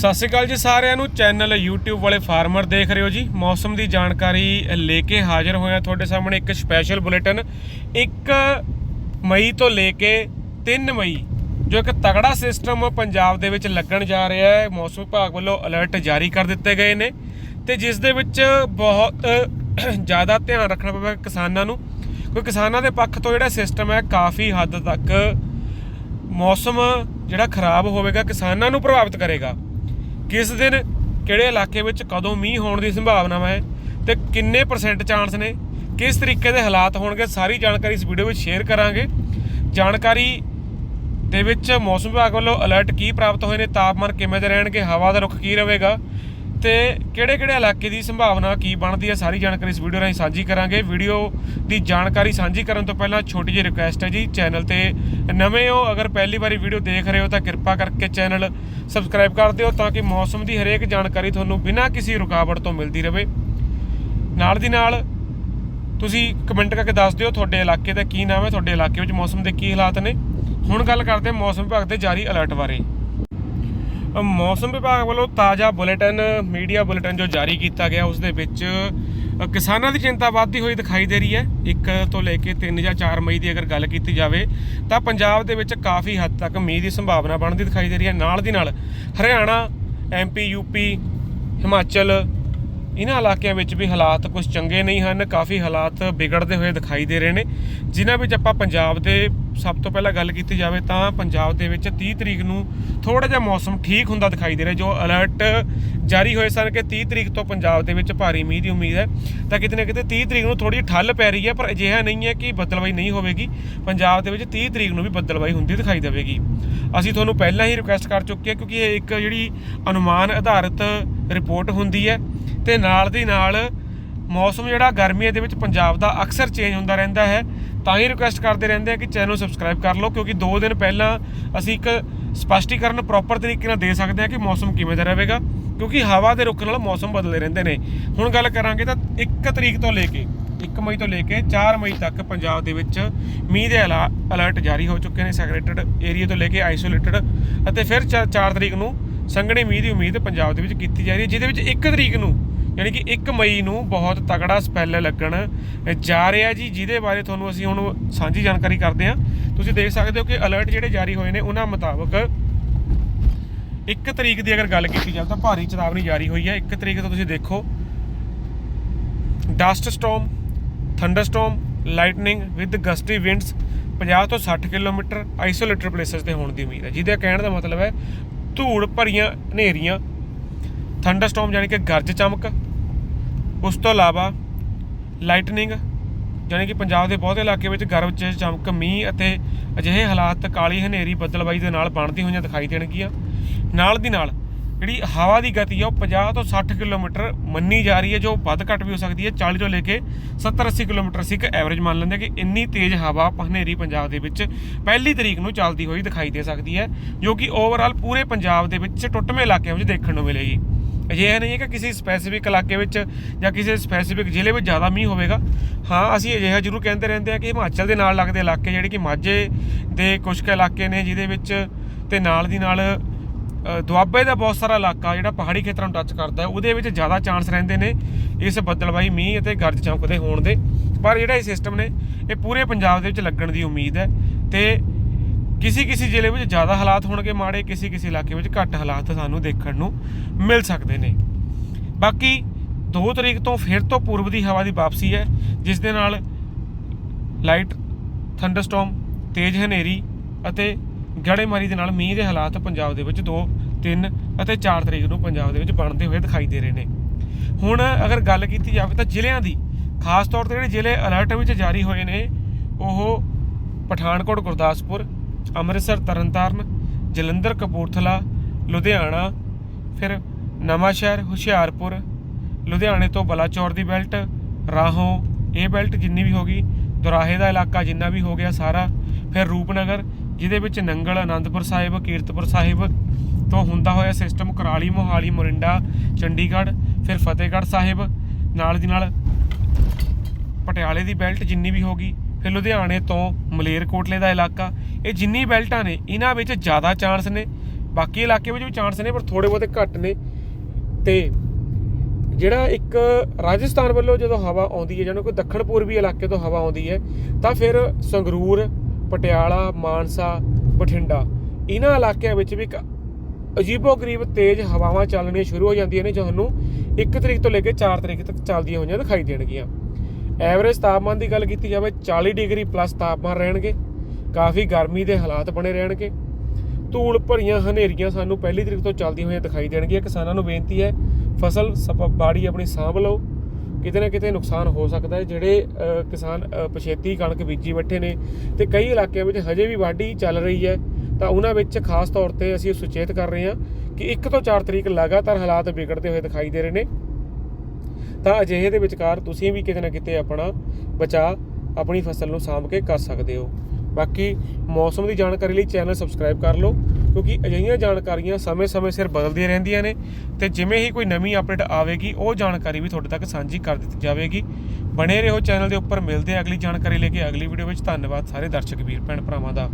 ਸਤਿ ਸ਼੍ਰੀ ਅਕਾਲ ਜੀ ਸਾਰਿਆਂ ਨੂੰ। ਚੈਨਲ YouTube ਵਾਲੇ ਫਾਰਮਰ ਦੇਖ ਰਹੇ ਹੋ ਜੀ। ਮੌਸਮ ਦੀ ਜਾਣਕਾਰੀ ਲੈ ਕੇ ਹਾਜ਼ਰ ਹੋਇਆ ਤੁਹਾਡੇ ਸਾਹਮਣੇ ਇੱਕ ਸਪੈਸ਼ਲ ਬੁਲੇਟਿਨ 1 ਮਈ ਤੋਂ ਲੈ ਕੇ 3 ਮਈ, ਜੋ ਇੱਕ ਤਗੜਾ ਸਿਸਟਮ ਪੰਜਾਬ ਦੇ ਵਿੱਚ ਲੱਗਣ ਜਾ ਰਿਹਾ ਹੈ। ਮੌਸਮ ਵਿਭਾਗ ਵੱਲੋਂ ਅਲਰਟ ਜਾਰੀ ਕਰ ਦਿੱਤੇ ਗਏ ਨੇ ਤੇ ਜਿਸ ਦੇ ਵਿੱਚ ਬਹੁਤ ਜ਼ਿਆਦਾ ਧਿਆਨ ਰੱਖਣਾ ਪਵੇਗਾ ਕਿਸਾਨਾਂ ਨੂੰ। ਕਿਉਂਕਿ ਕਿਸਾਨਾਂ ਦੇ ਪੱਖ ਤੋਂ ਜਿਹੜਾ ਸਿਸਟਮ ਹੈ, ਕਾਫੀ ਹੱਦ ਤੱਕ ਮੌਸਮ ਜਿਹੜਾ ਖਰਾਬ ਹੋਵੇਗਾ ਕਿਸਾਨਾਂ ਨੂੰ ਪ੍ਰਭਾਵਿਤ ਕਰੇਗਾ। ਕਿਸ ਦਿਨ, ਕਿਹੜੇ ਇਲਾਕੇ ਵਿੱਚ ਕਦੋਂ ਮੀਂਹ ਹੋਣ ਦੀ ਸੰਭਾਵਨਾ ਹੈ ਤੇ ਕਿੰਨੇ ਪਰਸੈਂਟ ਚਾਂਸ ਨੇ? ਕਿਸ ਤਰੀਕੇ ਦੇ ਹਾਲਾਤ ਹੋਣਗੇ? ਸਾਰੀ ਜਾਣਕਾਰੀ ਇਸ ਵੀਡੀਓ ਵਿੱਚ ਸ਼ੇਅਰ ਕਰਾਂਗੇ। ਜਾਣਕਾਰੀ ਦੇ ਵਿੱਚ ਮੌਸਮ ਵਿਭਾਗ ਵੱਲੋਂ ਅਲਰਟ ਕੀ ਪ੍ਰਾਪਤ ਹੋਏ ਨੇ? ਤਾਪਮਾਨ ਕਿਵੇਂ ਦੇ ਰਹਿਣਗੇ? ਹਵਾ ਦਾ ਰੁਖ ਕੀ ਰਹੇਗਾ? ਤੇ ਕਿਹੜੇ ਕਿਹੜੇ ਇਲਾਕੇ ਦੀ ਸੰਭਾਵਨਾ ਕੀ ਬਣਦੀ ਹੈ ਸਾਰੀ ਜਾਣਕਾਰੀ ਇਸ ਵੀਡੀਓ ਰਾਹੀਂ ਸਾਂਝੀ ਕਰਾਂਗੇ। ਵੀਡੀਓ ਦੀ ਜਾਣਕਾਰੀ ਸਾਂਝੀ ਕਰਨ ਤੋਂ ਪਹਿਲਾਂ ਛੋਟੀ ਜਿਹੀ ਰਿਕੁਐਸਟ ਹੈ ਜੀ ਚੈਨਲ ਤੇ ਨਵੇਂ ਹੋ, ਅਗਰ ਪਹਿਲੀ ਵਾਰੀ ਵੀਡੀਓ ਦੇਖ ਰਹੇ ਹੋ ਤਾਂ ਕਿਰਪਾ ਕਰਕੇ ਚੈਨਲ ਸਬਸਕ੍ਰਾਈਬ ਕਰ ਦਿਓ ਤਾਂ ਕਿ ਮੌਸਮ ਦੀ ਹਰੇਕ ਜਾਣਕਾਰੀ ਤੁਹਾਨੂੰ ਬਿਨਾਂ ਕਿਸੇ ਰੁਕਾਵਟ ਤੋਂ ਮਿਲਦੀ ਰਹੇ ਨਾਲ ਦੀ ਨਾਲ ਤੁਸੀਂ ਕਮੈਂਟ ਕਰਕੇ ਦੱਸ ਦਿਓ ਤੁਹਾਡੇ ਇਲਾਕੇ ਦਾ ਕੀ ਨਾਮ ਹੈ, ਤੁਹਾਡੇ ਇਲਾਕੇ ਵਿੱਚ ਮੌਸਮ ਦੇ ਕੀ ਹਾਲਾਤ ਨੇ। ਹੁਣ ਗੱਲ ਕਰਦੇ ਹਾਂ ਮੌਸਮ ਵਿਭਾਗ ਦੇ ਜਾਰੀ ਅਲਰਟ ਬਾਰੇ। ਮੌਸਮ ਵਿਭਾਗ ਵੱਲੋਂ ਤਾਜ਼ਾ ਬੁਲੇਟਿਨ, ਮੀਡੀਆ ਬੁਲੇਟਿਨ ਜੋ ਜਾਰੀ ਕੀਤਾ ਗਿਆ, ਉਸ ਦੇ ਵਿੱਚ ਕਿਸਾਨਾਂ ਦੀ ਚਿੰਤਾ ਵੱਧਦੀ ਹੋਈ ਦਿਖਾਈ ਦੇ ਰਹੀ ਹੈ। 1 ਤੋਂ ਲੈ ਕੇ 3 ਜਾਂ 4 ਮਈ ਦੀ ਅਗਰ ਗੱਲ ਕੀਤੀ ਜਾਵੇ, ਤਾਂ ਪੰਜਾਬ ਦੇ ਵਿੱਚ ਕਾਫੀ ਹੱਦ ਤੱਕ ਮੀਂਹ ਦੀ ਸੰਭਾਵਨਾ ਬਣਦੀ ਦਿਖਾਈ ਦੇ ਰਹੀ ਹੈ। ਨਾਲ ਦੀ ਨਾਲ, ਹਰਿਆਣਾ ਐਮਪੀ ਯੂਪੀ ਹਿਮਾਚਲ ਇਹਨਾਂ ਇਲਾਕਿਆਂ ਵਿੱਚ ਵੀ ਹਾਲਾਤ ਕੁਝ ਚੰਗੇ ਨਹੀਂ ਹਨ। ਕਾਫੀ ਹਾਲਾਤ ਵਿਗੜਦੇ ਹੋਏ ਦਿਖਾਈ ਦੇ ਰਹੇ ਨੇ, ਜਿਨ੍ਹਾਂ ਵਿੱਚ ਆਪਾਂ ਪੰਜਾਬ ਦੇ ਸਭ ਤੋਂ ਪਹਿਲਾਂ ਗੱਲ ਕੀਤੀ ਜਾਵੇ ਤਾਂ ਪੰਜਾਬ ਦੇ ਵਿੱਚ 30 ਤਰੀਕ ਨੂੰ ਥੋੜਾ ਜਿਹਾ ਮੌਸਮ ਠੀਕ ਹੁੰਦਾ ਦਿਖਾਈ ਦੇ ਰਿਹਾ, ਜੋ ਅਲਰਟ ਜਾਰੀ ਹੋਏ ਸਨ ਕਿ 30 ਤਰੀਕ ਤੋਂ ਪੰਜਾਬ ਦੇ ਵਿੱਚ ਭਾਰੀ ਮੀਂਹ ਦੀ ਉਮੀਦ ਹੈ। ਤਾਂ ਕਿਤੇ ਨਾ ਕਿਤੇ 30 ਤਰੀਕ ਨੂੰ ਥੋੜੀ ਠੱਲ ਪੈ ਰਹੀ ਹੈ, ਪਰ ਅਜਿਹਾ ਨਹੀਂ ਹੈ ਕਿ ਬੱਦਲਬਾਈ ਨਹੀਂ ਹੋਵੇਗੀ। ਪੰਜਾਬ ਦੇ ਵਿੱਚ 30 ਤਰੀਕ ਨੂੰ ਵੀ ਬੱਦਲਬਾਈ ਹੁੰਦੀ ਦਿਖਾਈ ਦੇਵੇਗੀ। ਅਸੀਂ ਤੁਹਾਨੂੰ ਪਹਿਲਾਂ ਹੀ ਰਿਕੁਐਸਟ ਕਰ ਚੁੱਕੇ ਹਾਂ, ਕਿਉਂਕਿ ਇਹ ਇੱਕ ਜਿਹੜੀ ਅਨੁਮਾਨ ਆਧਾਰਿਤ ਰਿਪੋਰਟ ਹੁੰਦੀ ਹੈ ਤੇ ਨਾਲ ਦੀ ਨਾਲ ਮੌਸਮ ਜਿਹੜਾ ਗਰਮੀਆਂ ਦੇ ਵਿੱਚ ਪੰਜਾਬ ਦਾ ਅਕਸਰ ਚੇਂਜ ਹੁੰਦਾ ਰਹਿੰਦਾ ਹੈ। ਤਾਂ ਹੀ ਰਿਕੁਐਸਟ ਕਰਦੇ ਰਹਿੰਦੇ ਆ ਕਿ ਚੈਨਲ ਨੂੰ ਸਬਸਕ੍ਰਾਈਬ ਕਰ ਲਓ, ਕਿਉਂਕਿ 2 ਦਿਨ ਪਹਿਲਾਂ ਅਸੀਂ ਇੱਕ ਸਪਸ਼ਟੀਕਰਨ ਪ੍ਰੋਪਰ ਤਰੀਕੇ ਨਾਲ ਦੇ ਸਕਦੇ ਹਾਂ ਕਿ ਮੌਸਮ ਕਿਵੇਂ ਦਾ ਰਹੇਗਾ, ਕਿਉਂਕਿ ਹਵਾ ਦੇ ਰੁਖ ਨਾਲ ਮੌਸਮ ਬਦਲਦੇ ਰਹਿੰਦੇ ਨੇ। ਹੁਣ ਗੱਲ ਕਰਾਂਗੇ ਤਾਂ 1 ਤਰੀਕ ਤੋਂ ਲੈ ਕੇ 1 ਮਈ ਤੋਂ ਲੈ ਕੇ 4 ਮਈ ਤੱਕ ਪੰਜਾਬ ਦੇ ਵਿੱਚ ਮੀਂਹ ਦੇ ਅਲਾ- ਅਲਰਟ ਜਾਰੀ ਹੋ ਚੁੱਕੇ ਨੇ ਸੈਗਰੇਟਡ ਏਰੀਆ ਤੋਂ ਲੈ ਕੇ ਆਈਸੋਲੇਟਡ ਅਤੇ ਫਿਰ 4 ਤਰੀਕ ਨੂੰ ਸੰਘਣੇ ਮੀਂਹ ਦੀ ਉਮੀਦ ਪੰਜਾਬ ਦੇ ਵਿੱਚ ਕੀਤੀ ਜਾ ਰਹੀ ਹੈ, ਜਿਹਦੇ ਵਿੱਚ 1 ਤਰੀਕ ਨੂੰ ਯਾਨੀ ਕਿ 1 ਮਈ ਨੂੰ ਬਹੁਤ ਤਗੜਾ ਸਪੈਲ ਲੱਗਣ ਜਾ ਰਿਹਾ ਜੀ, ਜਿਹਦੇ ਬਾਰੇ ਤੁਹਾਨੂੰ ਅਸੀਂ ਹੁਣ ਸਾਂਝੀ ਜਾਣਕਾਰੀ ਕਰਦੇ ਹਾਂ। ਤੁਸੀਂ ਦੇਖ ਸਕਦੇ ਹੋ ਕਿ ਅਲਰਟ ਜਿਹੜੇ ਜਾਰੀ ਹੋਏ ਨੇ, ਉਹਨਾਂ ਮੁਤਾਬਕ 1 ਤਰੀਕ ਦੀ ਅਗਰ ਗੱਲ ਕੀਤੀ ਜਾਵੇ ਤਾਂ ਭਾਰੀ ਚੇਤਾਵਨੀ ਜਾਰੀ ਹੋਈ ਹੈ। 1 ਤਰੀਕ ਤੋਂ ਤੁਸੀਂ ਦੇਖੋ dust storm thunderstorm lightning with gusty winds 50 ਤੋਂ 60 ਕਿਲੋਮੀਟਰ ਆਈਸੋਲੇਟਡ ਪਲੇਸਸ ਤੇ ਹੋਣ ਦੀ ਉਮੀਦ ਹੈ। ਜਿਹਦੇ ਕਹਿਣ ਦਾ ਮਤਲਬ ਹੈ, ਧੂੜ ਭਰੀਆਂ ਹਨੇਰੀਆਂ ਥੰਡਰਸਟਾਰਮ ਯਾਨੀ ਕਿ ਗਰਜ ਚਮਕ, ਉਸ ਤੋਂ ਇਲਾਵਾ ਲਾਈਟਨਿੰਗ ਯਾਨੀ ਕਿ ਪੰਜਾਬ ਦੇ ਬਹੁਤੇ ਇਲਾਕੇ ਵਿੱਚ ਗਰਜ ਚ ਚਮਕ, ਮੀਂਹ ਅਤੇ ਅਜਿਹੇ ਹਾਲਾਤ ਕਾਲੀ ਹਨੇਰੀ ਬੱਦਲਬਾਈ ਦੇ ਨਾਲ ਬਣਦੀ ਹੋਈਆਂ ਦਿਖਾਈ ਦੇਣਗੀਆਂ। ਨਾਲ ਦੀ ਨਾਲ ਜਿਹੜੀ ਹਵਾ ਦੀ ਗਤੀ ਆ, ਉਹ 50 ਤੋਂ 60 ਕਿਲੋਮੀਟਰ ਮੰਨੀ ਜਾ ਰਹੀ ਹੈ, ਜੋ ਵੱਧ ਘੱਟ ਵੀ ਹੋ ਸਕਦੀ ਹੈ। 40 ਤੋਂ ਲੈ ਕੇ 70 80 ਕਿਲੋਮੀਟਰ ਸੀ ਇੱਕ ਐਵਰੇਜ ਮੰਨ ਲੈਂਦੇ ਕਿ ਇੰਨੀ ਤੇਜ਼ ਹਵਾ ਹਨੇਰੀ ਪੰਜਾਬ ਦੇ ਵਿੱਚ ਪਹਿਲੀ ਤਰੀਕ ਨੂੰ ਚੱਲਦੀ ਹੋਈ ਦਿਖਾਈ ਦੇ ਸਕਦੀ ਹੈ, ਜੋ ਕਿ ਓਵਰਆਲ ਪੂਰੇ ਪੰਜਾਬ ਦੇ ਵਿੱਚ ਟੁੱਟਵੇਂ ਇਲਾਕਿਆਂ ਵਿੱਚ ਦੇਖਣ ਨੂੰ ਮਿਲੇਗੀ। ਅਜਿਹਾ ਨਹੀਂ ਹੈ ਕਿ ਕਿਸੇ ਸਪੈਸੀਫਿਕ ਇਲਾਕੇ ਵਿੱਚ ਜਾਂ ਕਿਸੇ ਸਪੈਸੀਫਿਕ ਜ਼ਿਲ੍ਹੇ ਵਿੱਚ ਜ਼ਿਆਦਾ ਮੀਂਹ ਹੋਵੇਗਾ। ਹਾਂ, ਅਸੀਂ ਅਜਿਹਾ ਜ਼ਰੂਰ ਕਹਿੰਦੇ ਰਹਿੰਦੇ ਹਾਂ ਕਿ ਹਿਮਾਚਲ ਦੇ ਨਾਲ ਲੱਗਦੇ ਇਲਾਕੇ ਜਿਹੜੇ ਕਿ ਮਾਝੇ ਦੇ ਕੁਝ ਕੁ ਇਲਾਕੇ ਨੇ ਜਿਹਦੇ ਵਿੱਚ ਤੇ ਨਾਲ ਦੀ ਨਾਲ ਦੁਆਬੇ ਦਾ ਬਹੁਤ ਸਾਰਾ ਇਲਾਕਾ ਜਿਹੜਾ ਪਹਾੜੀ ਖੇਤਰਾਂ ਨੂੰ ਟੱਚ ਕਰਦਾ ਹੈ, ਉਹਦੇ ਵਿੱਚ ਜ਼ਿਆਦਾ ਚਾਂਸ ਰਹਿੰਦੇ ਨੇ ਇਸ ਬੱਦਲਬਾਈ ਮੀਂਹ ਅਤੇ ਗਰਜ ਚਮਕਦੇ ਹੋਣ ਦੇ। ਪਰ ਜਿਹੜਾ ਇਹ ਸਿਸਟਮ ਨੇ, ਇਹ ਪੂਰੇ ਪੰਜਾਬ ਦੇ ਵਿੱਚ ਲੱਗਣ ਦੀ ਉਮੀਦ ਹੈ ਤੇ ਕਿਸੇ ਕਿਸੇ ਜ਼ਿਲ੍ਹੇ ਵਿੱਚ ਜ਼ਿਆਦਾ ਹਾਲਾਤ ਹੋਣਗੇ ਮਾੜੇ ਕਿਸੇ ਕਿਸੇ ਇਲਾਕੇ ਵਿੱਚ ਘੱਟ ਹਾਲਾਤ ਸਾਨੂੰ ਦੇਖਣ ਨੂੰ ਮਿਲ ਸਕਦੇ ਨੇ। ਬਾਕੀ 2 ਤਰੀਕ ਤੋਂ ਫਿਰ ਤੋਂ ਪੂਰਬ ਦੀ ਹਵਾ ਦੀ ਵਾਪਸੀ ਹੈ, ਜਿਸ ਦੇ ਨਾਲ ਲਾਈਟ, ਥੰਡਰਸਟਾਰਮ, ਤੇਜ਼ ਹਨੇਰੀ ਅਤੇ ਗੜੇਮਾਰੀ ਦੇ ਨਾਲ ਮੀਂਹ ਦੇ ਹਾਲਾਤ ਪੰਜਾਬ ਦੇ ਵਿੱਚ 2 3 ਅਤੇ 4 ਤਰੀਕ ਨੂੰ ਪੰਜਾਬ ਦੇ ਵਿੱਚ ਬਣਦੇ ਹੋਏ ਦਿਖਾਈ ਦੇ ਰਹੇ ਨੇ। ਹੁਣ ਅਗਰ ਗੱਲ ਕੀਤੀ ਜਾਵੇ ਤਾਂ ਜ਼ਿਲ੍ਹਿਆਂ ਦੀ, ਖਾਸ ਤੌਰ ਤੇ ਜਿਹੜੇ ਜ਼ਿਲ੍ਹੇ ਅਲਰਟ ਵਿੱਚ ਜਾਰੀ ਹੋਏ ਨੇ, ਉਹ ਪਠਾਨਕੋਟ, ਗੁਰਦਾਸਪੁਰ ਅੰਮ੍ਰਿਤਸਰ ਤਰਨਤਾਰਨ, ਜਲੰਧਰ ਕਪੂਰਥਲਾ, ਲੁਧਿਆਣਾ, ਫਿਰ ਨਵਾਂ ਸ਼ਹਿਰ ਹੁਸ਼ਿਆਰਪੁਰ, ਲੁਧਿਆਣੇ ਤੋਂ ਬਲਾਚੌਰ ਦੀ ਬੈਲਟ, ਰਾਹੋਂ, ਇਹ ਬੈਲਟ ਜਿੰਨੀ ਵੀ ਹੋਗੀ ਦੁਰਾਹੇ ਦਾ ਇਲਾਕਾ ਜਿੰਨਾ ਵੀ ਹੋ ਗਿਆ ਸਾਰਾ, ਫਿਰ ਰੂਪਨਗਰ, ਜਿਹਦੇ ਵਿੱਚ ਨੰਗਲ ਆਨੰਦਪੁਰ ਸਾਹਿਬ, ਕੀਰਤਪੁਰ ਸਾਹਿਬ ਤੋਂ ਹੁੰਦਾ ਹੋਇਆ ਸਿਸਟਮ ਕੁਰਾਲੀ, ਮੋਹਾਲੀ, ਮੋਰਿੰਡਾ, ਚੰਡੀਗੜ੍ਹ, ਫਿਰ ਫਤਿਹਗੜ੍ਹ ਸਾਹਿਬ, ਨਾਲ ਦੀ ਨਾਲ ਪਟਿਆਲੇ ਦੀ ਬੈਲਟ ਜਿੰਨੀ ਵੀ ਹੋਗੀ ਫਿਰ ਲੁਧਿਆਣੇ ਤੋਂ ਮਲੇਰਕੋਟਲੇ ਦਾ ਇਲਾਕਾ। ਇਹ ਜਿੰਨੀ ਬੈਲਟਾਂ ਨੇ, ਇਹਨਾਂ ਵਿੱਚ ਜ਼ਿਆਦਾ ਚਾਂਸ ਨੇ। ਬਾਕੀ ਇਲਾਕੇ ਵਿੱਚ ਵੀ ਚਾਂਸ ਨੇ, ਪਰ ਥੋੜੇ ਬਹੁਤੇ ਘੱਟ ਨੇ। ਤੇ ਜਿਹੜਾ ਇੱਕ ਰਾਜਸਥਾਨ ਵੱਲੋਂ ਜਦੋਂ ਹਵਾ ਆਉਂਦੀ ਹੈ ਜਾਨੂੰ ਕੋਈ ਦੱਖਣ ਪੂਰਬੀ ਇਲਾਕੇ ਤੋਂ ਹਵਾ ਆਉਂਦੀ ਹੈ, ਤਾਂ ਫਿਰ ਸੰਗਰੂਰ, ਪਟਿਆਲਾ, ਮਾਨਸਾ, ਬਠਿੰਡਾ, ਇਹਨਾਂ ਇਲਾਕਿਆਂ ਵਿੱਚ ਵੀ ਇੱਕ ਅਜੀਬੋ ਗਰੀਬ ਤੇਜ਼ ਹਵਾਵਾਂ ਚੱਲਣੀਆਂ ਸ਼ੁਰੂ ਹੋ ਜਾਂਦੀਆਂ ਨੇ, ਜੋ ਸਾਨੂੰ 1 ਤਰੀਕ ਤੋਂ ਲੈ ਕੇ 4 ਤਰੀਕ ਤੱਕ ਚੱਲਦੀਆਂ ਹੋਈਆਂ ਦਿਖਾਈ ਦੇਣਗੀਆਂ। ਐਵਰੇਜ ਤਾਪਮਾਨ ਦੀ ਗੱਲ ਕੀਤੀ ਜਾਵੇ 40 ਡਿਗਰੀ ਪਲੱਸ ਤਾਪਮਾਨ ਰਹਿਣਗੇ। ਕਾਫੀ ਗਰਮੀ ਦੇ ਹਾਲਾਤ ਬਣੇ ਰਹਿਣਗੇ। ਧੂਲ ਭਰੀਆਂ ਹਨੇਰੀਆਂ ਸਾਨੂੰ ਪਹਿਲੀ ਤਰੀਕ ਤੋਂ ਚੱਲਦੀਆਂ ਹੋਈਆਂ ਦਿਖਾਈ ਦੇਣਗੀਆਂ। ਕਿਸਾਨਾਂ ਨੂੰ ਬੇਨਤੀ ਹੈ, ਫਸਲ ਸਪ- ਬਾੜੀ ਆਪਣੀ ਸਾਂਭ ਲਓ। ਕਿਤੇ ਨਾ ਕਿਤੇ ਨੁਕਸਾਨ ਹੋ ਸਕਦਾ ਹੈ। ਜਿਹੜੇ ਕਿਸਾਨ ਪਛੇਤੀ ਕਣਕ ਬੀਜੀ ਬੈਠੇ ਨੇ ਤੇ ਕਈ ਇਲਾਕਿਆਂ ਵਿੱਚ ਹਜੇ ਵੀ ਵਾਢੀ ਚੱਲ ਰਹੀ ਹੈ। ਤਾਂ ਉਹਨਾਂ ਵਿੱਚ ਖਾਸ ਤੌਰ ਤੇ ਅਸੀਂ ਸੁਚੇਤ ਕਰ ਰਹੇ ਹਾਂ ਕਿ 1 ਤੋਂ 4 ਤਰੀਕ ਲਗਾਤਾਰ ਹਾਲਾਤ ਵਿਗੜਦੇ ਹੋਏ ਦਿਖਾਈ ਦੇ ਰਹੇ ਨੇ। ਤਾਂ ਅਜਿਹੇ ਦੇ ਵਿਚਕਾਰ ਤੁਸੀਂ ਵੀ ਕਿਤੇ ਨਾ ਕਿਤੇ ਆਪਣਾ ਬਚਾਅ ਆਪਣੀ ਫਸਲ ਨੂੰ ਸਾਂਭ ਕੇ ਕਰ ਸਕਦੇ ਹੋ। ਬਾਕੀ ਮੌਸਮ ਦੀ ਜਾਣਕਾਰੀ ਲਈ ਚੈਨਲ ਸਬਸਕ੍ਰਾਈਬ ਕਰ ਲਓ, ਕਿਉਂਕਿ ਅਜਿਹੀਆਂ ਜਾਣਕਾਰੀਆਂ ਸਮੇਂ-ਸਮੇਂ ਸਿਰ ਬਦਲਦੀਆਂ ਰਹਿੰਦੀਆਂ ਨੇ ਤੇ ਜਿਵੇਂ ਹੀ ਕੋਈ ਨਵੀਂ ਅਪਡੇਟ ਆਵੇਗੀ, ਉਹ ਜਾਣਕਾਰੀ ਵੀ ਤੁਹਾਡੇ ਤੱਕ ਸਾਂਝੀ ਕਰ ਦਿੱਤੀ ਜਾਵੇਗੀ। ਬਣੇ ਰਹੋ ਚੈਨਲ ਦੇ ਉੱਪਰ, ਮਿਲਦੇ ਅਗਲੀ ਜਾਣਕਾਰੀ ਲੈ ਕੇ ਅਗਲੀ ਵੀਡੀਓ ਵਿੱਚ। ਧੰਨਵਾਦ ਸਾਰੇ ਦਰਸ਼ਕ, ਵੀਰ, ਭੈਣ ਭਰਾਵਾਂ ਦਾ।